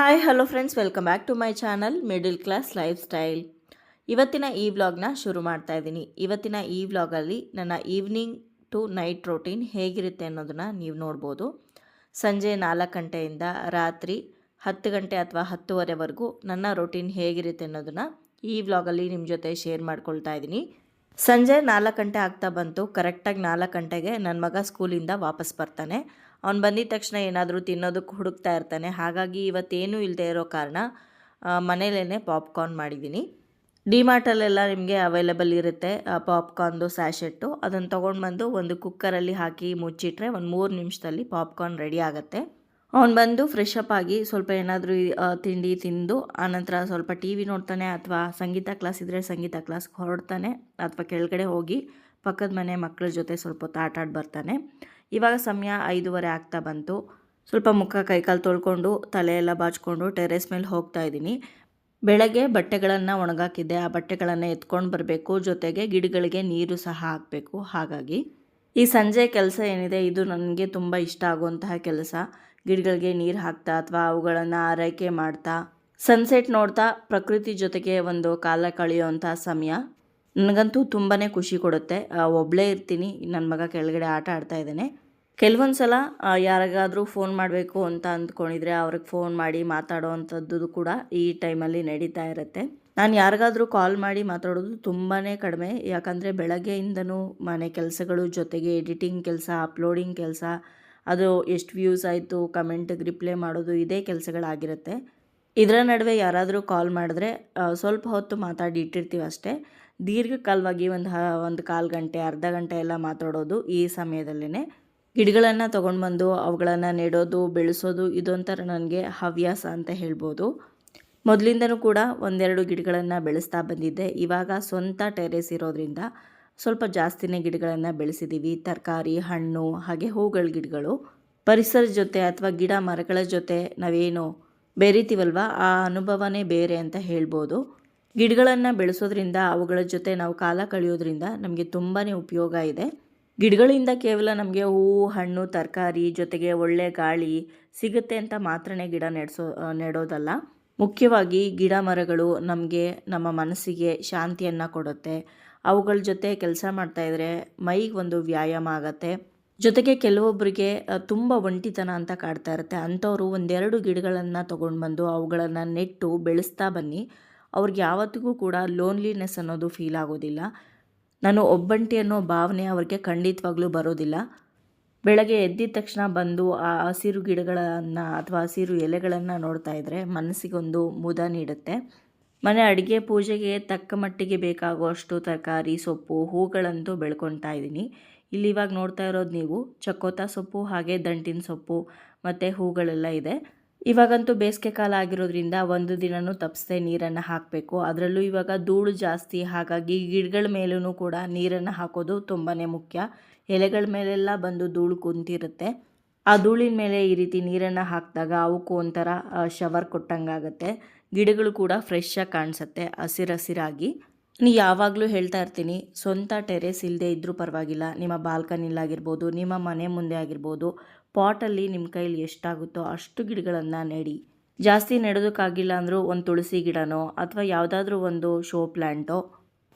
Hi hello friends welcome back to my channel middle class lifestyle ಇವತ್ತಿನ ಈ ವ್ಲಾಗ್ನ ಶುರು ಮಾಡ್ತಾ ಇದ್ದೀನಿ. ಇವತ್ತಿನ ಈ ವ್ಲಾಗಲ್ಲಿ ನನ್ನ ಈವ್ನಿಂಗ್ ಟು ನೈಟ್ ರೊಟೀನ್ ಹೇಗಿರುತ್ತೆ ಅನ್ನೋದನ್ನು ನೀವು ನೋಡ್ಬೋದು. ಸಂಜೆ ನಾಲ್ಕು ಗಂಟೆಯಿಂದ ರಾತ್ರಿ ಹತ್ತು ಗಂಟೆ ಅಥವಾ ಹತ್ತುವರೆವರೆಗೂ ನನ್ನ ರೊಟೀನ್ ಹೇಗಿರುತ್ತೆ ಅನ್ನೋದನ್ನು ಈ ವ್ಲಾಗಲ್ಲಿ ನಿಮ್ಮ ಜೊತೆ ಶೇರ್ ಮಾಡ್ಕೊಳ್ತಾ ಇದ್ದೀನಿ. ಸಂಜೆ ನಾಲ್ಕು ಗಂಟೆ ಆಗ್ತಾ ಬಂತು. ಕರೆಕ್ಟಾಗಿ ನಾಲ್ಕು ಗಂಟೆಗೆ ನನ್ನ ಮಗ ಸ್ಕೂಲಿಂದ ವಾಪಸ್ ಬರ್ತಾನೆ. ಅವ್ನು ಬಂದಿದ ತಕ್ಷಣ ಏನಾದರೂ ತಿನ್ನೋದಕ್ಕೆ ಹುಡುಕ್ತಾ ಇರ್ತಾನೆ. ಹಾಗಾಗಿ ಇವತ್ತೇನೂ ಇಲ್ಲದೆ ಇರೋ ಕಾರಣ ಮನೇಲೇ ಪಾಪ್ಕಾರ್ನ್ ಮಾಡಿದ್ದೀನಿ. ಡಿಮಾರ್ಟಲ್ಲೆಲ್ಲ ನಿಮಗೆ ಅವೈಲೇಬಲ್ ಇರುತ್ತೆ. ಪಾಪ್ಕಾರ್ನ್ದು ಸ್ಯಾಶೆಟ್ಟು ಅದನ್ನು ತೊಗೊಂಡು ಬಂದು ಒಂದು ಕುಕ್ಕರಲ್ಲಿ ಹಾಕಿ ಮುಚ್ಚಿಟ್ರೆ ಒಂದು ಮೂರು ನಿಮಿಷದಲ್ಲಿ ಪಾಪ್ಕಾರ್ನ್ ರೆಡಿ ಆಗುತ್ತೆ. ಅವ್ನು ಬಂದು ಫ್ರೆಶ್ ಅಪ್ ಆಗಿ ಸ್ವಲ್ಪ ಏನಾದರೂ ತಿಂಡಿ ತಿಂದು, ಆನಂತರ ಸ್ವಲ್ಪ ಟಿ ವಿ ನೋಡ್ತಾನೆ ಅಥವಾ ಸಂಗೀತ ಕ್ಲಾಸ್ ಇದ್ದರೆ ಸಂಗೀತ ಕ್ಲಾಸ್ಗೆ ಹೊರಡ್ತಾನೆ ಅಥವಾ ಕೆಳಗಡೆ ಹೋಗಿ ಪಕ್ಕದ ಮನೆ ಮಕ್ಕಳ ಜೊತೆ ಸ್ವಲ್ಪ ಹೊತ್ತು ಆಟ ಆಡಿ ಬರ್ತಾನೆ. ಇವಾಗ ಸಮಯ ಐದೂವರೆ ಆಗ್ತಾ ಬಂತು. ಸ್ವಲ್ಪ ಮುಖ ಕೈಕಾಲು ತೊಳ್ಕೊಂಡು, ತಲೆ ಎಲ್ಲ ಬಾಚ್ಕೊಂಡು, ಟೆರೆಸ್ ಮೇಲೆ ಹೋಗ್ತಾ ಇದ್ದೀನಿ. ಬೆಳಗ್ಗೆ ಬಟ್ಟೆಗಳನ್ನು ಒಣಗಾಕಿದ್ದೆ. ಆ ಬಟ್ಟೆಗಳನ್ನು ಎತ್ಕೊಂಡು ಬರಬೇಕು. ಜೊತೆಗೆ ಗಿಡಗಳಿಗೆ ನೀರು ಸಹ ಹಾಕಬೇಕು. ಹಾಗಾಗಿ ಈ ಸಂಜೆ ಕೆಲಸ ಏನಿದೆ, ಇದು ನನಗೆ ತುಂಬ ಇಷ್ಟ ಆಗುವಂತಹ ಕೆಲಸ. ಗಿಡಗಳಿಗೆ ನೀರು ಹಾಕ್ತಾ ಅಥವಾ ಅವುಗಳನ್ನು ಆರೈಕೆ ಮಾಡ್ತಾ ಸನ್ಸೆಟ್ ನೋಡ್ತಾ ಪ್ರಕೃತಿ ಜೊತೆಗೆ ಒಂದು ಕಾಲ ಕಳೆಯುವಂಥ ಸಮಯ. ನನಗಂತೂ ತುಂಬಾ ಖುಷಿ ಕೊಡುತ್ತೆ. ಒಬ್ಬಳೇ ಇರ್ತೀನಿ. ನನ್ನ ಮಗ ಕೆಳಗಡೆ ಆಟ ಆಡ್ತಾ ಇದ್ದಾನೆ. ಕೆಲವೊಂದು ಸಲ ಯಾರಿಗಾದರೂ ಫೋನ್ ಮಾಡಬೇಕು ಅಂತ ಅಂದ್ಕೊಂಡಿದ್ರೆ ಅವ್ರಿಗೆ ಫೋನ್ ಮಾಡಿ ಮಾತಾಡೋ ಅಂಥದ್ದು ಕೂಡ ಈ ಟೈಮಲ್ಲಿ ನಡೀತಾ ಇರುತ್ತೆ. ನಾನು ಯಾರಿಗಾದರೂ ಕಾಲ್ ಮಾಡಿ ಮಾತಾಡೋದು ತುಂಬಾ ಕಡಿಮೆ. ಯಾಕಂದರೆ ಬೆಳಗ್ಗೆಯಿಂದನೂ ಮನೆ ಕೆಲಸಗಳು ಜೊತೆಗೆ ಎಡಿಟಿಂಗ್ ಕೆಲಸ, ಅಪ್ಲೋಡಿಂಗ್ ಕೆಲಸ, ಅದು ಎಷ್ಟು ವ್ಯೂಸ್ ಆಯಿತು, ಕಮೆಂಟಿಗೆ ರಿಪ್ಲೈ ಮಾಡೋದು ಇದೇ ಕೆಲಸಗಳಾಗಿರುತ್ತೆ. ಇದರ ನಡುವೆ ಯಾರಾದರೂ ಕಾಲ್ ಮಾಡಿದ್ರೆ ಸ್ವಲ್ಪ ಹೊತ್ತು ಮಾತಾಡಿ ಇಟ್ಟಿರ್ತೀವಿ ಅಷ್ಟೇ. ದೀರ್ಘಕಾಲವಾಗಿ ಒಂದು ಒಂದು ಕಾಲು ಗಂಟೆ, ಅರ್ಧ ಗಂಟೆ ಎಲ್ಲ ಮಾತಾಡೋದು ಈ ಸಮಯದಲ್ಲೇ ಗಿಡಗಳನ್ನು ತೊಗೊಂಡು ಬಂದು ಅವುಗಳನ್ನು ನೆಡೋದು, ಬೆಳೆಸೋದು ಇದೊಂಥರ ನನಗೆ ಹವ್ಯಾಸ ಅಂತ ಹೇಳ್ಬೋದು. ಮೊದಲಿಂದನೂ ಕೂಡ ಒಂದೆರಡು ಗಿಡಗಳನ್ನು ಬೆಳೆಸ್ತಾ ಬಂದಿದ್ದೆ. ಇವಾಗ ಸ್ವಂತ ಟೆರೇಸ್ ಇರೋದ್ರಿಂದ ಸ್ವಲ್ಪ ಜಾಸ್ತಿನೇ ಗಿಡಗಳನ್ನು ಬೆಳೆಸಿದ್ದೀವಿ ತರಕಾರಿ, ಹಣ್ಣು, ಹಾಗೆ ಹೂಗಳ ಗಿಡಗಳು. ಪರಿಸರ ಜೊತೆ ಅಥವಾ ಗಿಡ ಮರಗಳ ಜೊತೆ ನಾವೇನು ಬೆರಿತೀವಲ್ವ? ಆ ಅನುಭವನೇ ಬೇರೆ ಅಂತ ಹೇಳ್ಬೋದು. ಗಿಡಗಳನ್ನು ಬೆಳೆಸೋದ್ರಿಂದ ಅವುಗಳ ಜೊತೆ ನಾವು ಕಾಲ ಕಳೆಯೋದ್ರಿಂದ ನಮಗೆ ತುಂಬಾ ಉಪಯೋಗ ಇದೆ. ಗಿಡಗಳಿಂದ ಕೇವಲ ನಮಗೆ ಹೂವು ಹಣ್ಣು, ತರಕಾರಿ ಜೊತೆಗೆ ಒಳ್ಳೆ ಗಾಳಿ ಸಿಗುತ್ತೆ ಅಂತ ಮಾತ್ರನೇ ಗಿಡ ನೆಡ್ಸೋ ನೆಡೋದಲ್ಲ. ಮುಖ್ಯವಾಗಿ ಗಿಡ ಮರಗಳು ನಮಗೆ ನಮ್ಮ ಮನಸ್ಸಿಗೆ ಶಾಂತಿಯನ್ನು ಕೊಡುತ್ತೆ. ಅವುಗಳ ಜೊತೆ ಕೆಲಸ ಮಾಡ್ತಾಯಿದ್ರೆ ಮೈಗೆ ಒಂದು ವ್ಯಾಯಾಮ ಆಗತ್ತೆ. ಜೊತೆಗೆ ಕೆಲವೊಬ್ಬರಿಗೆ ತುಂಬ ಒಂಟಿತನ ಅಂತ ಕಾಡ್ತಾ ಇರುತ್ತೆ. ಅಂಥವರು ಒಂದೆರಡು ಗಿಡಗಳನ್ನು ತೊಗೊಂಡು ಬಂದು ಅವುಗಳನ್ನು ನೆಟ್ಟು ಬೆಳೆಸ್ತಾ ಬನ್ನಿ. ಅವ್ರಿಗೆ ಯಾವತ್ತಿಗೂ ಕೂಡ ಲೋನ್ಲಿನೆಸ್ ಅನ್ನೋದು ಫೀಲ್ ಆಗೋದಿಲ್ಲ. ನಾನು ಒಬ್ಬಂಟಿ ಅನ್ನೋ ಭಾವನೆ ಅವ್ರಿಗೆ ಖಂಡಿತವಾಗ್ಲೂ ಬರೋದಿಲ್ಲ. ಬೆಳಗ್ಗೆ ಎದ್ದಿದ ತಕ್ಷಣ ಬಂದು ಆ ಹಸಿರು ಗಿಡಗಳನ್ನು ಅಥವಾ ಹಸಿರು ಎಲೆಗಳನ್ನು ನೋಡ್ತಾ ಇದ್ದರೆ ಮನಸ್ಸಿಗೊಂದು ಮುದ ನೀಡುತ್ತೆ. ಮನೆ ಅಡುಗೆ ಪೂಜೆಗೆ ತಕ್ಕ ಮಟ್ಟಿಗೆ ಬೇಕಾಗುವಷ್ಟು ತರಕಾರಿ, ಸೊಪ್ಪು, ಹೂಗಳಂತೂ ಬೆಳ್ಕೊತಾ ಇದ್ದೀನಿ. ಇಲ್ಲಿ ಇವಾಗ ನೋಡ್ತಾ ಇರೋದು ನೀವು ಚಕೋತ ಸೊಪ್ಪು ಹಾಗೆ ದಂಟಿನ ಸೊಪ್ಪು ಮತ್ತು ಹೂಗಳೆಲ್ಲ ಇದೆ. ಇವಾಗಂತೂ ಬೇಸಿಗೆ ಕಾಲ ಆಗಿರೋದ್ರಿಂದ ಒಂದು ದಿನನೂ ತಪ್ಪಿಸದೆ ನೀರನ್ನು ಹಾಕಬೇಕು. ಅದರಲ್ಲೂ ಇವಾಗ ಧೂಳು ಜಾಸ್ತಿ, ಹಾಗಾಗಿ ಗಿಡಗಳ ಮೇಲೂ ಕೂಡ ನೀರನ್ನು ಹಾಕೋದು ತುಂಬಾ ಮುಖ್ಯ. ಎಲೆಗಳ ಮೇಲೆಲ್ಲ ಬಂದು ಧೂಳು ಕುಂತಿರುತ್ತೆ. ಆ ಧೂಳಿನ ಮೇಲೆ ಈ ರೀತಿ ನೀರನ್ನು ಹಾಕಿದಾಗ ಅವಕ್ಕೂ ಒಂಥರ ಶವರ್ ಕೊಟ್ಟಂಗಾಗತ್ತೆ. ಗಿಡಗಳು ಕೂಡ ಫ್ರೆಶ್ ಆಗಿ ಕಾಣಿಸುತ್ತೆ, ಹಸಿರಸಿರಾಗಿ. ನೀ ಯಾವಾಗಲೂ ಹೇಳ್ತಾ ಇರ್ತೀನಿ, ಸ್ವಂತ ಟೆರೇಸ್ ಇಲ್ಲದೆ ಇದ್ದರೂ ಪರವಾಗಿಲ್ಲ. ನಿಮ್ಮ ಬಾಲ್ಕನಿಲಾಗಿರ್ಬೋದು ನಿಮ್ಮ ಮನೆ ಮುಂದೆ ಆಗಿರ್ಬೋದು ಪಾಟಲ್ಲಿ ನಿಮ್ಮ ಕೈಲಿ ಎಷ್ಟಾಗುತ್ತೋ ಅಷ್ಟು ಗಿಡಗಳನ್ನು ನೆಡಿ. ಜಾಸ್ತಿ ನೆಡೋದಕ್ಕಾಗಿಲ್ಲ ಅಂದರೂ ಒಂದು ತುಳಸಿ ಗಿಡನೋ ಅಥವಾ ಯಾವುದಾದ್ರೂ ಒಂದು ಶೋ ಪ್ಲ್ಯಾಂಟೋ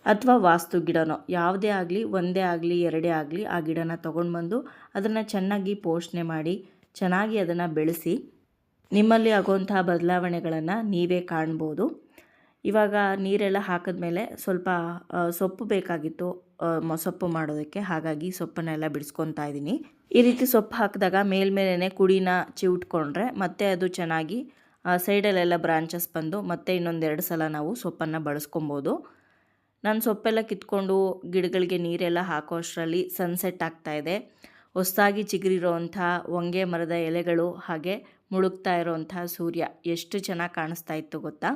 ಅಥವಾ ವಾಸ್ತು ಗಿಡನೋ, ಯಾವುದೇ ಆಗಲಿ, ಒಂದೇ ಆಗಲಿ, ಎರಡೇ ಆಗಲಿ ಆ ಗಿಡನ ತೊಗೊಂಡು ಬಂದು ಅದನ್ನು ಚೆನ್ನಾಗಿ ಪೋಷಣೆ ಮಾಡಿ, ಚೆನ್ನಾಗಿ ಅದನ್ನು ಬೆಳೆಸಿ, ನಿಮ್ಮಲ್ಲಿ ಆಗುವಂತಹ ಬದಲಾವಣೆಗಳನ್ನು ನೀವೇ ಕಾಣ್ಬೋದು. ಇವಾಗ ನೀರೆಲ್ಲ ಹಾಕಿದ್ಮೇಲೆ ಸ್ವಲ್ಪ ಸೊಪ್ಪು ಬೇಕಾಗಿತ್ತು ಸೊಪ್ಪು ಮಾಡೋದಕ್ಕೆ, ಹಾಗಾಗಿ ಸೊಪ್ಪನ್ನೆಲ್ಲ ಬಿಡಿಸ್ಕೊತಾ ಇದ್ದೀನಿ. ಈ ರೀತಿ ಸೊಪ್ಪು ಹಾಕಿದಾಗ ಮೇಲ್ಮೇಲೆ ಕುಡಿನ ಚಿವುಟ್ಕೊಂಡ್ರೆ ಮತ್ತೆ ಅದು ಚೆನ್ನಾಗಿ ಸೈಡಲ್ಲೆಲ್ಲ ಬ್ರಾಂಚಸ್ ಬಂದು ಮತ್ತೆ ಇನ್ನೊಂದೆರಡು ಸಲ ನಾವು ಸೊಪ್ಪನ್ನು ಬಳಸ್ಕೊಬೋದು. ನಾನು ಸೊಪ್ಪೆಲ್ಲ ಕಿತ್ಕೊಂಡು ಗಿಡಗಳಿಗೆ ನೀರೆಲ್ಲ ಹಾಕೋ ಅಷ್ಟರಲ್ಲಿ ಸನ್ಸೆಟ್ ಆಗ್ತಾಯಿದೆ ಹೊಸದಾಗಿ ಚಿಗುರಿರೋವಂಥ ಹೊಂಗೆ ಮರದ ಎಲೆಗಳು ಹಾಗೆ ಮುಳುಗ್ತಾ ಇರೋವಂಥ ಸೂರ್ಯ ಎಷ್ಟು ಚೆನ್ನಾಗಿ ಕಾಣಿಸ್ತಾ ಇತ್ತು ಗೊತ್ತಾ?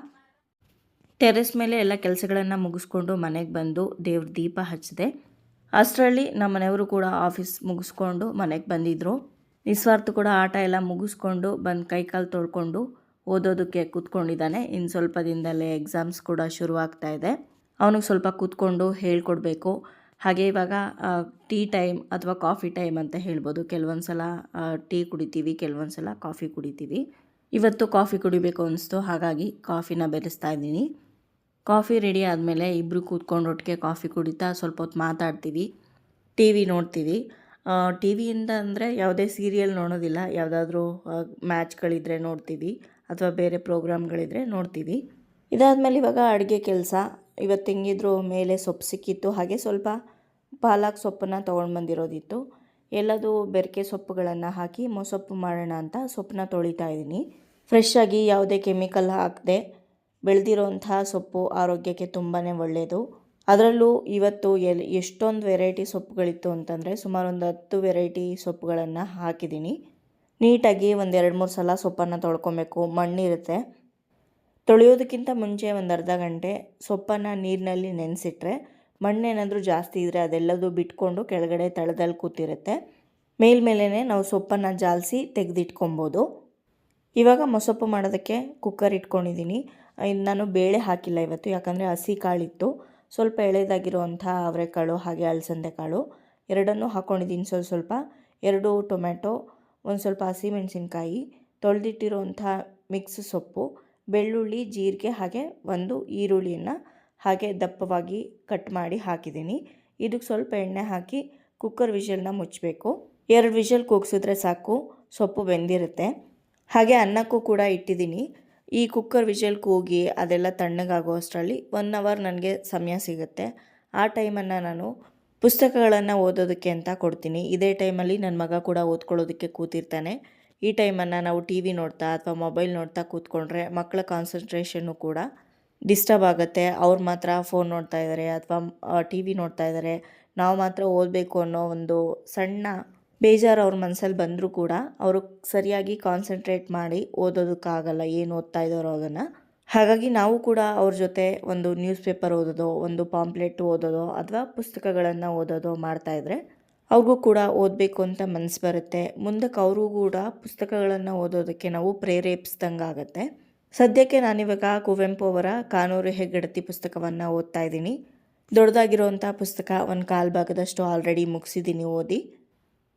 ಟೆರೆಸ್ ಮೇಲೆ ಎಲ್ಲ ಕೆಲಸಗಳನ್ನು ಮುಗಿಸ್ಕೊಂಡು ಮನೆಗೆ ಬಂದು ದೇವ್ರ ದೀಪ ಹಚ್ಚಿದೆ ಅಷ್ಟರಲ್ಲಿ ನಮ್ಮ ಮನೆಯವರು ಕೂಡ ಆಫೀಸ್ ಮುಗಿಸ್ಕೊಂಡು ಮನೆಗೆ ಬಂದಿದ್ದರು ನಿಸ್ವಾರ್ಥ ಕೂಡ ಆಟ ಎಲ್ಲ ಮುಗಿಸ್ಕೊಂಡು ಬಂದು ಕೈಕಾಲು ತೊಳ್ಕೊಂಡು ಓದೋದಕ್ಕೆ ಕೂತ್ಕೊಂಡಿದ್ದಾನೆ. ಇನ್ನು ಸ್ವಲ್ಪ ದಿನದಲ್ಲೇ ಎಕ್ಸಾಮ್ಸ್ ಕೂಡ ಶುರುವಾಗ್ತಾ ಇದೆ. ಅವನಿಗೆ ಸ್ವಲ್ಪ ಕೂತ್ಕೊಂಡು ಹೇಳ್ಕೊಡ್ಬೇಕು. ಹಾಗೆ ಇವಾಗ ಟೀ ಟೈಮ್ ಅಥವಾ ಕಾಫಿ ಟೈಮ್ ಅಂತ ಹೇಳ್ಬೋದು. ಕೆಲವೊಂದು ಸಲ ಟೀ ಕುಡಿತೀವಿ ಕೆಲವೊಂದು ಸಲ ಕಾಫಿ ಕುಡಿತೀವಿ. ಇವತ್ತು ಕಾಫಿ ಕುಡಿಬೇಕು ಅನಿಸ್ತು ಹಾಗಾಗಿ ಕಾಫಿನ ಬೆರೆಸ್ತಾ ಇದ್ದೀನಿ. ಕಾಫಿ ರೆಡಿ ಆದಮೇಲೆ ಇಬ್ಬರು ಕೂತ್ಕೊಂಡು ಒಟ್ಟಿಗೆ ಕಾಫಿ ಕುಡಿತಾ ಸ್ವಲ್ಪ ಹೊತ್ತು ಮಾತಾಡ್ತೀವಿ. ಟಿ ವಿ ನೋಡ್ತೀವಿ. ಟಿ ವಿಯಿಂದ ಅಂದರೆ ಯಾವುದೇ ಸೀರಿಯಲ್ ನೋಡೋದಿಲ್ಲ. ಯಾವುದಾದ್ರೂ ಮ್ಯಾಚ್ಗಳಿದ್ರೆ ನೋಡ್ತೀವಿ ಅಥವಾ ಬೇರೆ ಪ್ರೋಗ್ರಾಮ್ಗಳಿದ್ರೆ ನೋಡ್ತೀವಿ. ಇದಾದಮೇಲೆ ಇವಾಗ ಅಡುಗೆ ಕೆಲಸ. ಇವತ್ತು ಹೆಂಗಿದ್ರು ಮೇಲೆ ಸೊಪ್ಪು ಸಿಕ್ಕಿತ್ತು. ಹಾಗೆ ಸ್ವಲ್ಪ ಪಾಲಕ್ ಸೊಪ್ಪನ್ನು ತೊಗೊಂಡು ಬಂದಿರೋದಿತ್ತು. ಎಲ್ಲದೂ ಬೆರಕೆ ಸೊಪ್ಪುಗಳನ್ನು ಹಾಕಿ ಮೊಸೊಪ್ಪು ಮಾಡೋಣ ಅಂತ ಸೊಪ್ಪನ್ನ ತೊಳಿತಾ ಇದ್ದೀನಿ. ಫ್ರೆಶ್ ಆಗಿ ಯಾವುದೇ ಕೆಮಿಕಲ್ ಹಾಕದೆ ಬೆಳೆದಿರೋಂಥ ಸೊಪ್ಪು ಆರೋಗ್ಯಕ್ಕೆ ತುಂಬಾ ಒಳ್ಳೆಯದು ಅದರಲ್ಲೂ ಇವತ್ತು ಎಲ್, ಎಷ್ಟೊಂದು ವೆರೈಟಿ ಸೊಪ್ಪುಗಳಿತ್ತು ಅಂತಂದರೆ ಸುಮಾರು ಒಂದು ಹತ್ತು ವೆರೈಟಿ ಸೊಪ್ಪುಗಳನ್ನು ಹಾಕಿದ್ದೀನಿ. ನೀಟಾಗಿ ಒಂದು ಎರಡು ಮೂರು ಸಲ ಸೊಪ್ಪನ್ನು ತೊಳ್ಕೊಬೇಕು, ಮಣ್ಣಿರುತ್ತೆ. ತೊಳೆಯೋದಕ್ಕಿಂತ ಮುಂಚೆ ಒಂದು ಅರ್ಧ ಗಂಟೆ ಸೊಪ್ಪನ್ನು ನೀರಿನಲ್ಲಿ ನೆನೆಸಿಟ್ರೆ ಮಣ್ಣೇನಾದರೂ ಜಾಸ್ತಿ ಇದ್ದರೆ ಅದೆಲ್ಲದೂ ಬಿಟ್ಕೊಂಡು ಕೆಳಗಡೆ ತಳದಲ್ಲಿ ಕೂತಿರುತ್ತೆ. ಮೇಲ್ಮೇಲೇ ನಾವು ಸೊಪ್ಪನ್ನು ಜಾಲಿಸಿ ತೆಗೆದಿಟ್ಕೊಬೋದು. ಇವಾಗ ಮೊಸೊಪ್ಪು ಮಾಡೋದಕ್ಕೆ ಕುಕ್ಕರ್ ಇಟ್ಕೊಂಡಿದ್ದೀನಿ ನಾನು ಬೇಳೆ ಹಾಕಿಲ್ಲ ಇವತ್ತು, ಯಾಕಂದರೆ ಹಸಿ ಕಾಳಿತ್ತು. ಸ್ವಲ್ಪ ಎಳೆದಾಗಿರುವಂಥ ಅವರೆಕಾಳು ಹಾಗೆ ಅಲಸಂದೆ ಕಾಳು ಎರಡನ್ನೂ ಹಾಕ್ಕೊಂಡಿದ್ದೀನಿ ಸ್ವಲ್ಪ ಸ್ವಲ್ಪ ಎರಡು ಟೊಮೆಟೊ ಒಂದು ಸ್ವಲ್ಪ ಹಸಿಮೆಣಸಿನ್ಕಾಯಿ, ತೊಳೆದಿಟ್ಟಿರುವಂಥ ಮಿಕ್ಸ್ ಸೊಪ್ಪು, ಬೆಳ್ಳುಳ್ಳಿ, ಜೀರಿಗೆ ಹಾಗೆ ಒಂದು ಈರುಳ್ಳಿಯನ್ನು ಹಾಗೆ ದಪ್ಪವಾಗಿ ಕಟ್ ಮಾಡಿ ಹಾಕಿದ್ದೀನಿ. ಇದಕ್ಕೆ ಸ್ವಲ್ಪ ಎಣ್ಣೆ ಹಾಕಿ ಕುಕ್ಕರ್ ವಿಷಲ್ನ ಮುಚ್ಚಬೇಕು. ಎರಡು ವಿಷಲ್ ಕೂಗಿಸಿದ್ರೆ ಸಾಕು, ಸೊಪ್ಪು ಬೆಂದಿರುತ್ತೆ. ಹಾಗೆ ಅನ್ನಕ್ಕೂ ಕೂಡ ಇಟ್ಟಿದ್ದೀನಿ. ಈ ಕುಕ್ಕರ್ ವಿಷಲ್ ಕೂಗಿ ಅದೆಲ್ಲ ತಣ್ಣಗಾಗೋ ಅಷ್ಟರಲ್ಲಿ ಒನ್ ಅವರ್ ನನಗೆ ಸಮಯ ಸಿಗುತ್ತೆ. ಆ ಟೈಮನ್ನು ನಾನು ಪುಸ್ತಕಗಳನ್ನು ಓದೋದಕ್ಕೆ ಅಂತ ಕೊಡ್ತೀನಿ. ಇದೇ ಟೈಮಲ್ಲಿ ನನ್ನ ಮಗ ಕೂಡ ಓದ್ಕೊಳ್ಳೋದಕ್ಕೆ ಕೂತಿರ್ತಾನೆ. ಈ ಟೈಮನ್ನು ನಾವು ಟಿ ವಿ ನೋಡ್ತಾ ಅಥವಾ ಮೊಬೈಲ್ ನೋಡ್ತಾ ಕೂತ್ಕೊಂಡ್ರೆ ಮಕ್ಕಳ ಕಾನ್ಸಂಟ್ರೇಷನ್ನು ಕೂಡ ಡಿಸ್ಟರ್ಬ್ ಆಗುತ್ತೆ. ಅವ್ರು ಮಾತ್ರ ಫೋನ್ ನೋಡ್ತಾ ಇದ್ದಾರೆ ಅಥವಾ ಟಿ ವಿ ನೋಡ್ತಾ ಇದ್ದಾರೆ ನಾವು ಮಾತ್ರ ಓದಬೇಕು ಅನ್ನೋ ಒಂದು ಸಣ್ಣ ಬೇಜಾರು ಅವ್ರ ಮನಸ್ಸಲ್ಲಿ ಬಂದರೂ ಕೂಡ ಅವರು ಸರಿಯಾಗಿ ಕಾನ್ಸಂಟ್ರೇಟ್ ಮಾಡಿ ಓದೋದಕ್ಕಾಗಲ್ಲ, ಏನು ಓದ್ತಾ ಇದ್ದಾರೋ ಅದನ್ನು. ಹಾಗಾಗಿ ನಾವು ಕೂಡ ಅವ್ರ ಜೊತೆ ಒಂದು ನ್ಯೂಸ್ ಪೇಪರ್ ಓದೋದೋ, ಒಂದು ಪಾಂಪ್ಲೆಟ್ ಓದೋದೋ ಅಥವಾ ಪುಸ್ತಕಗಳನ್ನು ಓದೋದೋ ಮಾಡ್ತಾಯಿದ್ರೆ ಅವ್ರಿಗೂ ಕೂಡ ಓದಬೇಕು ಅಂತ ಮನಸ್ಸು ಬರುತ್ತೆ. ಮುಂದಕ್ಕೆ ಅವರು ಕೂಡ ಪುಸ್ತಕಗಳನ್ನು ಓದೋದಕ್ಕೆ ನಾವು ಪ್ರೇರೇಪಿಸ್ದಂಗೆ ಆಗುತ್ತೆ. ಸದ್ಯಕ್ಕೆ ನಾನಿವಾಗ ಕುವೆಂಪು ಅವರ ಕಾನೂರು ಹೆಗ್ಗಡತಿ ಪುಸ್ತಕವನ್ನು ಓದ್ತಾ ಇದ್ದೀನಿ. ದೊಡ್ಡದಾಗಿರುವಂಥ ಪುಸ್ತಕ ಒಂದು ಕಾಲು ಭಾಗದಷ್ಟು ಆಲ್ರೆಡಿ ಮುಗಿಸಿದ್ದೀನಿ ಓದಿ.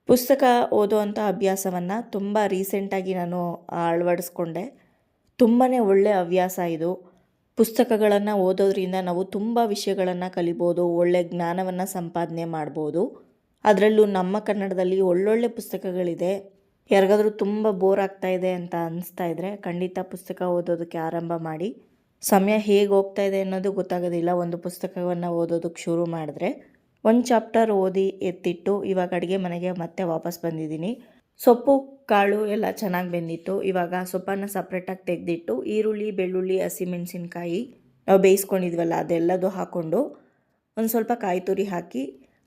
ಪುಸ್ತಕ ಓದುವಂಥ ಅಭ್ಯಾಸವನ್ನು ತುಂಬ ರೀಸೆಂಟಾಗಿ ನಾನು ಅಳವಡಿಸ್ಕೊಂಡೆ. ತುಂಬಾ ಒಳ್ಳೆಯ ಹವ್ಯಾಸ ಇದು. ಪುಸ್ತಕಗಳನ್ನು ಓದೋದ್ರಿಂದ ನಾವು ತುಂಬ ವಿಷಯಗಳನ್ನು ಕಲಿಬೋದು ಒಳ್ಳೆಯ ಜ್ಞಾನವನ್ನು ಸಂಪಾದನೆ ಮಾಡ್ಬೋದು. ಅದರಲ್ಲೂ ನಮ್ಮ ಕನ್ನಡದಲ್ಲಿ ಒಳ್ಳೊಳ್ಳೆ ಪುಸ್ತಕಗಳಿದೆ. ಯಾರಿಗಾದರೂ ತುಂಬ ಬೋರ್ ಆಗ್ತಾ ಇದೆ ಅಂತ ಅನಿಸ್ತಾ ಇದ್ದರೆ ಖಂಡಿತ ಪುಸ್ತಕ ಓದೋದಕ್ಕೆ ಆರಂಭ ಮಾಡಿ. ಸಮಯ ಹೇಗೆ ಹೋಗ್ತಾ ಇದೆ ಅನ್ನೋದು ಗೊತ್ತಾಗೋದಿಲ್ಲ. ಒಂದು ಪುಸ್ತಕವನ್ನು ಓದೋದಕ್ಕೆ ಶುರು ಮಾಡಿದ್ರೆ. ಒಂದು ಚಾಪ್ಟರ್ ಓದಿ ಎತ್ತಿಟ್ಟು ಇವಾಗ ಅಡುಗೆ ಮನೆಗೆ ಮತ್ತೆ ವಾಪಸ್ ಬಂದಿದ್ದೀನಿ. ಸೊಪ್ಪು, ಕಾಳು ಎಲ್ಲ ಚೆನ್ನಾಗಿ ಬೆಂದಿತ್ತು. ಇವಾಗ ಸೊಪ್ಪನ್ನು ಸಪ್ರೇಟಾಗಿ ತೆಗೆದಿಟ್ಟು ಈರುಳ್ಳಿ, ಬೆಳ್ಳುಳ್ಳಿ ಹಸಿಮೆಣಸಿನ್ಕಾಯಿ ನಾವು ಬೇಯಿಸ್ಕೊಂಡಿದ್ವಲ್ಲ ಅದೆಲ್ಲದು ಹಾಕ್ಕೊಂಡು ಒಂದು ಸ್ವಲ್ಪ ಕಾಯಿ ತುರಿ ಹಾಕಿ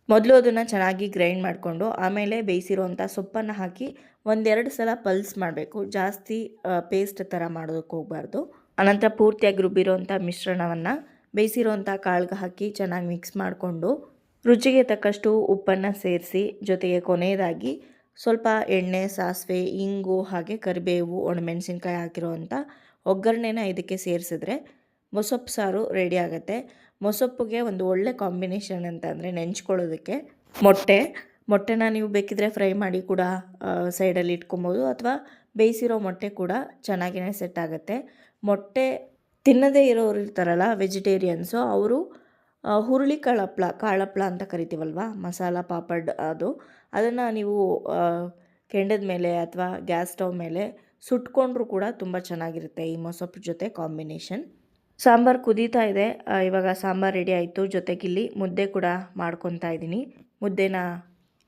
ಮೊದಲು ಅದನ್ನು ಚೆನ್ನಾಗಿ ಗ್ರೈಂಡ್ ಮಾಡಿಕೊಂಡು ಆಮೇಲೆ ಬೇಯಿಸಿರುವಂಥ ಸೊಪ್ಪನ್ನು ಹಾಕಿ ಒಂದೆರಡು ಸಲ ಪಲ್ಸ್ ಮಾಡಬೇಕು. ಜಾಸ್ತಿ ಪೇಸ್ಟ್ ಥರ ಮಾಡೋದಕ್ಕೆ ಹೋಗಬಾರ್ದು. ಅನಂತರ ಪೂರ್ತಿಯಾಗಿ ರುಬ್ಬಿರೋವಂಥ ಮಿಶ್ರಣವನ್ನು ಬೇಯಿಸಿರುವಂಥ ಕಾಳ್ಗೆ ಹಾಕಿ ಚೆನ್ನಾಗಿ ಮಿಕ್ಸ್ ಮಾಡಿಕೊಂಡು ರುಚಿಗೆ ತಕ್ಕಷ್ಟು ಉಪ್ಪನ್ನು ಸೇರಿಸಿ, ಜೊತೆಗೆ ಕೊನೆಯದಾಗಿ ಸ್ವಲ್ಪ ಎಣ್ಣೆ, ಸಾಸಿವೆ, ಇಂಗು ಹಾಗೆ ಕರಿಬೇವು, ಒಣಮೆಣಸಿನ್ಕಾಯಿ ಹಾಕಿರೋವಂಥ ಒಗ್ಗರಣೆನ ಇದಕ್ಕೆ ಸೇರಿಸಿದ್ರೆ ಮೊಸಪ್ಪು ಸಾರು ರೆಡಿ ಆಗುತ್ತೆ. ಮೊಸಪ್ಪಿಗೆ ಒಂದು ಒಳ್ಳೆ ಕಾಂಬಿನೇಷನ್ ಅಂತಂದರೆ ನೆಂಚ್ಕೊಳ್ಳೋದಕ್ಕೆ ಮೊಟ್ಟೆ. ಮೊಟ್ಟೆನ ನೀವು ಬೇಕಿದ್ರೆ ಫ್ರೈ ಮಾಡಿ ಕೂಡ ಸೈಡಲ್ಲಿ ಇಟ್ಕೊಬೋದು ಅಥವಾ ಬೇಯಿಸಿರೋ ಮೊಟ್ಟೆ ಕೂಡ ಚೆನ್ನಾಗಿಯೇ ಸೆಟ್ ಆಗುತ್ತೆ. ಮೊಟ್ಟೆ ತಿನ್ನದೇ ಇರೋರು ಇರ್ತಾರಲ್ಲ ವೆಜಿಟೇರಿಯನ್ಸು ಅವರು ಹುರುಳಿ ಕಾಳಪ್ಳ ಕಾಳಪ್ಳ ಅಂತ ಕರಿತೀವಲ್ವ? ಮಸಾಲ ಪಾಪಡ್ ಅದು. ಅದನ್ನು ನೀವು ಕೆಂಡದ ಮೇಲೆ ಅಥವಾ ಗ್ಯಾಸ್ ಸ್ಟವ್ ಮೇಲೆ ಸುಟ್ಕೊಂಡ್ರೂ ಕೂಡ ತುಂಬ ಚೆನ್ನಾಗಿರುತ್ತೆ ಈ ಮೊಸಪ್ಪು ಜೊತೆ ಕಾಂಬಿನೇಷನ್. ಸಾಂಬಾರು ಕುದೀತಾ ಇದೆ. ಇವಾಗ ಸಾಂಬಾರು ರೆಡಿ ಆಯಿತು. ಜೊತೆಗಿಲ್ಲಿ ಮುದ್ದೆ ಕೂಡ ಮಾಡ್ಕೊತಾ ಇದ್ದೀನಿ. ಮುದ್ದೆನ,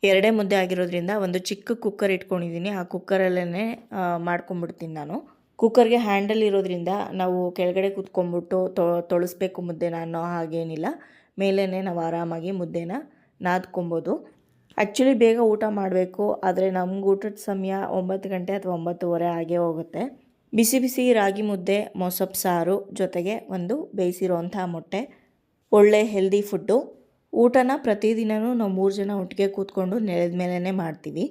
ಎರಡೇ ಮುದ್ದೆ ಆಗಿರೋದ್ರಿಂದ ಒಂದು ಚಿಕ್ಕ ಕುಕ್ಕರ್ ಇಟ್ಕೊಂಡಿದ್ದೀನಿ. ಆ ಕುಕ್ಕರಲ್ಲೇ ಮಾಡ್ಕೊಂಬಿಡ್ತೀನಿ ನಾನು. ಕುಕ್ಕರ್ಗೆ ಹ್ಯಾಂಡಲ್ ಇರೋದ್ರಿಂದ ನಾವು ಕೆಳಗಡೆ ಕೂತ್ಕೊಂಡ್ಬಿಟ್ಟು ತೊಳಸ್ಬೇಕು ಮುದ್ದೆನ ಅನ್ನೋ ಹಾಗೇನಿಲ್ಲ. ಮೇಲೇ ನಾವು ಆರಾಮಾಗಿ ಮುದ್ದೆನ ನಾದ್ಕೊಬೋದು. ಆ್ಯಕ್ಚುಲಿ ಬೇಗ ಊಟ ಮಾಡಬೇಕು, ಆದರೆ ನಮ್ಗೆ ಊಟದ ಸಮಯ ಒಂಬತ್ತು ಗಂಟೆ ಅಥವಾ ಒಂಬತ್ತುವರೆ ಆಗೇ ಹೋಗುತ್ತೆ. ಬಿಸಿ ಬಿಸಿ ರಾಗಿ ಮುದ್ದೆ ಮೊಸಪ್ ಸಾರು ಜೊತೆಗೆ ಒಂದು ಬೇಯಿಸಿರೋಂಥ ಮೊಟ್ಟೆ, ಒಳ್ಳೆ ಹೆಲ್ದಿ ಫುಡ್ಡು ಊಟನ ಪ್ರತಿದಿನವೂ ನಾವು ಮೂರು ಜನ ಒಟ್ಟಿಗೆ ಕೂತ್ಕೊಂಡು ನೆಲದ ಮೇಲೇ ಮಾಡ್ತೀವಿ.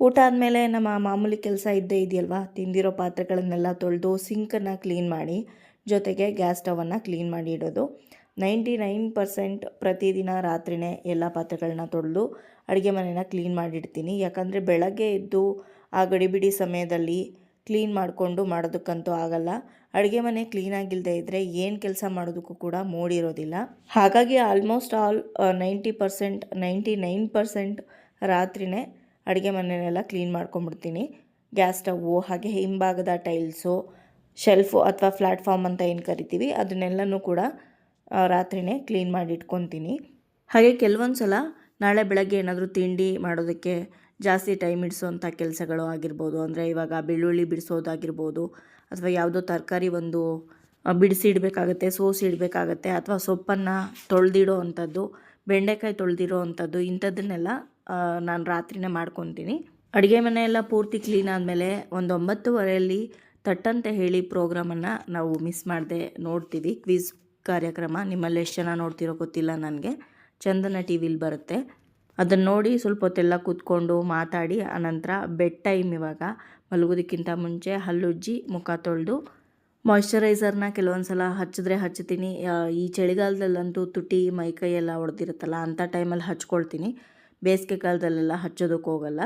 ಊಟ ಆದಮೇಲೆ ನಮ್ಮ ಮಾಮೂಲಿ ಕೆಲಸ ಇದ್ದೇ ಇದೆಯಲ್ವಾ? ತಿಂದಿರೋ ಪಾತ್ರೆಗಳನ್ನೆಲ್ಲ ತೊಳೆದು ಸಿಂಕನ್ನು ಕ್ಲೀನ್ ಮಾಡಿ, ಜೊತೆಗೆ ಗ್ಯಾಸ್ ಸ್ಟವನ್ನು ಕ್ಲೀನ್ ಮಾಡಿ ಇಡೋದು. ನೈಂಟಿ ನೈನ್ ಪರ್ಸೆಂಟ್ ಪ್ರತಿದಿನ ರಾತ್ರಿಯೇ ಎಲ್ಲ ಪಾತ್ರೆಗಳನ್ನ ತೊಳೆದು ಅಡುಗೆ ಮನೆನ ಕ್ಲೀನ್ ಮಾಡಿಡ್ತೀನಿ. ಯಾಕಂದರೆ ಬೆಳಗ್ಗೆ ಎದ್ದು ಆ ಗಡಿಬಿಡಿ ಸಮಯದಲ್ಲಿ ಕ್ಲೀನ್ ಮಾಡಿಕೊಂಡು ಮಾಡೋದಕ್ಕಂತೂ ಆಗಲ್ಲ. ಅಡುಗೆ ಮನೆ ಕ್ಲೀನಾಗಿಲ್ಲದೆ ಇದ್ದರೆ ಏನು ಕೆಲಸ ಮಾಡೋದಕ್ಕೂ ಕೂಡ ಮೂಡಿರೋದಿಲ್ಲ. ಹಾಗಾಗಿ almost all ninety percent, ninety nine percent ರಾತ್ರಿಯೇ ಅಡುಗೆ ಮನೆಯನ್ನೆಲ್ಲ ಕ್ಲೀನ್ ಮಾಡ್ಕೊಂಬಿಡ್ತೀನಿ ಗ್ಯಾಸ್ ಸ್ಟವ್ವು ಹಾಗೆ ಹಿಂಭಾಗದ ಟೈಲ್ಸು ಶೆಲ್ಫು ಅಥವಾ ಪ್ಲ್ಯಾಟ್ಫಾರ್ಮ್ ಅಂತ ಏನು ಕರಿತೀವಿ, ಅದನ್ನೆಲ್ಲನೂ ಕೂಡ ರಾತ್ರಿನೇ ಕ್ಲೀನ್ ಮಾಡಿ ಇಟ್ಕೊತೀನಿ. ಹಾಗೆ ಕೆಲವೊಂದು ಸಲ ನಾಳೆ ಬೆಳಗ್ಗೆ ಏನಾದರೂ ತಿಂಡಿ ಮಾಡೋದಕ್ಕೆ ಜಾಸ್ತಿ ಟೈಮ್ ಇಡಿಸೋವಂಥ ಕೆಲಸಗಳು ಆಗಿರ್ಬೋದು. ಅಂದರೆ ಇವಾಗ ಬೆಳ್ಳುಳ್ಳಿ ಬಿಡಿಸೋದಾಗಿರ್ಬೋದು, ಅಥವಾ ಯಾವುದೋ ತರಕಾರಿ ಒಂದು ಬಿಡಿಸಿ ಬಿಡಿಸಿಡ್ಬೇಕಾಗತ್ತೆ ಸೋಸಿ ಇಡಬೇಕಾಗತ್ತೆ, ಅಥವಾ ಸೊಪ್ಪನ್ನು ತೊಳೆದಿಡೋ ಅಂಥದ್ದು ಬೆಂಡೆಕಾಯಿ ತೊಳೆದಿರೋ ಅಂಥದ್ದು ಇಂಥದ್ದನ್ನೆಲ್ಲ ನಾನು ರಾತ್ರಿನೇ ಮಾಡ್ಕೊತೀನಿ. ಅಡುಗೆ ಮನೆ ಎಲ್ಲ ಪೂರ್ತಿ ಕ್ಲೀನ್ ಆದಮೇಲೆ ಒಂದು ಒಂಬತ್ತುವರೆಯಲ್ಲಿ ತಟ್ಟಂತ ಹೇಳಿ ಪ್ರೋಗ್ರಾಮನ್ನು ನಾವು ಮಿಸ್ ಮಾಡದೆ ನೋಡ್ತೀವಿ. ಕ್ವಿಜ್ ಕಾರ್ಯಕ್ರಮ. ನಿಮ್ಮಲ್ಲಿ ಎಷ್ಟು ಜನ ನೋಡ್ತಿರೋ ಗೊತ್ತಿಲ್ಲ ನನಗೆ. ಚಂದನ ಟಿ ವಿಲಿ ಬರುತ್ತೆ. ಅದನ್ನು ನೋಡಿ ಸ್ವಲ್ಪ ಹೊತ್ತೆಲ್ಲ ಕೂತ್ಕೊಂಡು ಮಾತಾಡಿ, ಆನಂತರ ಬೆಡ್ ಟೈಮ್ ಇವಾಗ. ಮಲಗೋದಕ್ಕಿಂತ ಮುಂಚೆ ಹಲ್ಲುಜ್ಜಿ, ಮುಖ ತೊಳೆದು ಮಾಯ್ಶ್ಚರೈಸರ್ನ ಕೆಲವೊಂದು ಸಲ ಹಚ್ಚಿದ್ರೆ ಹಚ್ತೀನಿ. ಈ ಚಳಿಗಾಲದಲ್ಲಂತೂ ತುಟಿ, ಮೈಕೈ ಎಲ್ಲ ಹೊಡೆದಿರುತ್ತಲ್ಲ ಅಂಥ ಟೈಮಲ್ಲಿ ಹಚ್ಕೊಳ್ತೀನಿ. ಬೇಸಿಗೆ ಕಾಲದಲ್ಲೆಲ್ಲ ಹಚ್ಚೋದಕ್ಕೆ ಹೋಗಲ್ಲ.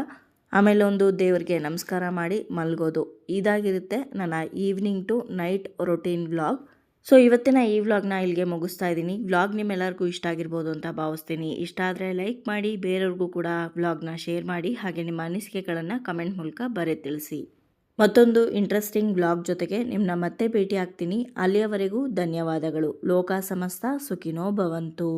ಆಮೇಲೆ ಒಂದು ದೇವರಿಗೆ ನಮಸ್ಕಾರ ಮಾಡಿ ಮಲಗೋದು. ಇದಾಗಿರುತ್ತೆ ನನ್ನ evening to night routine vlog so ಇವತ್ತಿನ ಈ ವ್ಲಾಗ್ನ ಇಲ್ಲಿಗೆ ಮುಗಿಸ್ತಾ ಇದ್ದೀನಿ. ವ್ಲಾಗ್ ನಿಮ್ಮೆಲ್ಲರಿಗೂ ಇಷ್ಟ ಆಗಿರ್ಬೋದು ಅಂತ ಭಾವಿಸ್ತೀನಿ. ಇಷ್ಟ ಆದರೆ ಲೈಕ್ ಮಾಡಿ, ಬೇರೆಯವ್ರಿಗೂ ಕೂಡ ವ್ಲಾಗ್ನ ಶೇರ್ ಮಾಡಿ, ಹಾಗೆ ನಿಮ್ಮ ಅನಿಸಿಕೆಗಳನ್ನು ಕಮೆಂಟ್ ಮೂಲಕ ಬರೆ ತಿಳಿಸಿ. ಮತ್ತೊಂದು ಇಂಟ್ರೆಸ್ಟಿಂಗ್ ವ್ಲಾಗ್ ಜೊತೆಗೆ ನಿಮ್ಮನ್ನ ಮತ್ತೆ ಭೇಟಿ ಆಗ್ತೀನಿ ಅಲ್ಲಿಯವರೆಗೂ ಧನ್ಯವಾದಗಳು. ಲೋಕ ಸಮಸ್ತ ಸುಖಿನೋ ಭವಂತು.